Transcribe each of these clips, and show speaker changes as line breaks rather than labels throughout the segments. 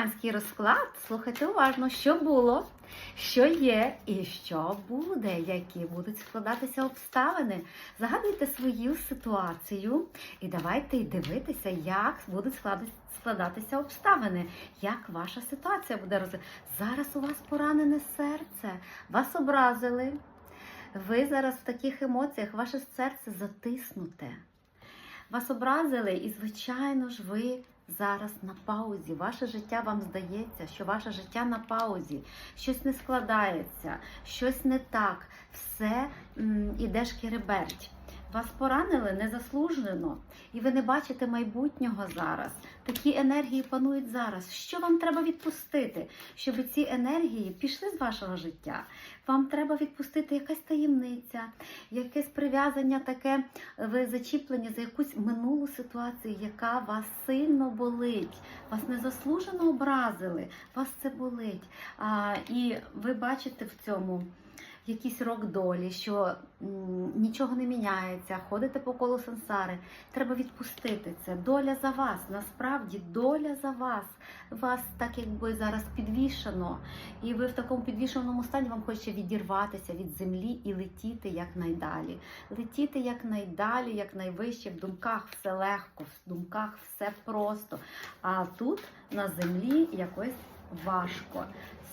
Янський розклад. Слухайте уважно, що було, що є і що буде, які будуть складатися обставини. Загадуйте свою ситуацію і давайте дивитися, як будуть складатися. Обставини, як ваша ситуація буде роз... Зараз у вас поранене серце, вас образили. Ви зараз в таких емоціях, ваше серце затиснуте. Вас образили, і, звичайно ж, ви зараз на паузі. Ваше життя вам здається, що ваше життя на паузі, щось не складається, щось не так, все іде шкереберть. Вас поранили незаслужено, і ви не бачите майбутнього зараз. Такі енергії панують зараз. Що вам треба відпустити, щоб ці енергії пішли з вашого життя? Вам треба відпустити якась таємниця, якесь прив'язання таке, ви зачіплені за якусь минулу ситуацію, яка вас сильно болить. Вас незаслужено образили, вас це болить. А, і ви бачите в цьому якийсь рок долі, що нічого не міняється, ходите по колу сансари. Треба відпустити це. Доля за вас. Насправді доля за вас. Вас так якби зараз підвішено, і ви в такому підвішеному стані вам хочеться відірватися від землі і летіти якнайдалі. Летіти якнайдалі, якнайвище. В думках все легко, в думках все просто. А тут на землі якось важко.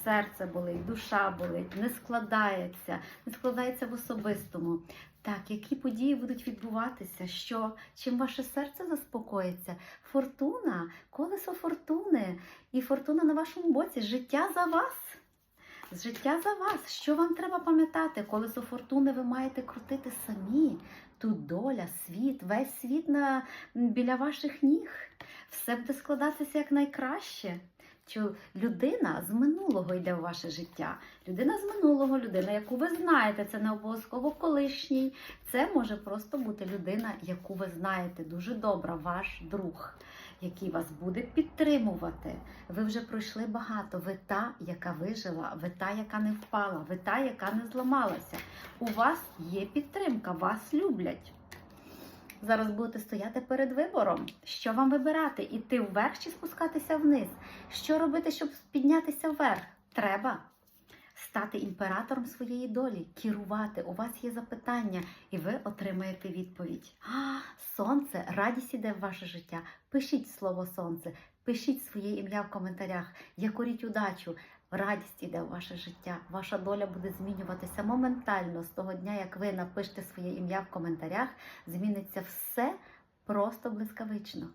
Серце болить, душа болить, не складається, не складається в особистому. Так, які події будуть відбуватися? Що чим ваше серце заспокоїться? Фортуна, колесо фортуни, і фортуна на вашому боці. Життя за вас. Життя за вас. Що вам треба пам'ятати? Колесо фортуни ви маєте крутити самі. Тут доля, світ, весь світ на, біля ваших ніг. Все буде складатися як найкраще. Що людина з минулого йде в ваше життя. Людина з минулого, людина, яку ви знаєте, це не обов'язково колишній. Це може просто бути людина, яку ви знаєте, дуже добра, ваш друг, який вас буде підтримувати. Ви вже пройшли багато. Ви та, яка вижила, ви та, яка не впала, ви та, яка не зламалася. У вас є підтримка, вас люблять. Зараз будете стояти перед вибором. Що вам вибирати? Іти вверх чи спускатися вниз? Що робити, щоб піднятися вверх? Треба стати імператором своєї долі, керувати. У вас є запитання, і ви отримаєте відповідь. А, сонце, радість іде в ваше життя. Пишіть слово сонце, пишіть своє ім'я в коментарях, якоріть удачу. Радість іде в ваше життя. Ваша доля буде змінюватися моментально з того дня, як ви напишете своє ім'я в коментарях. Зміниться все просто блискавично.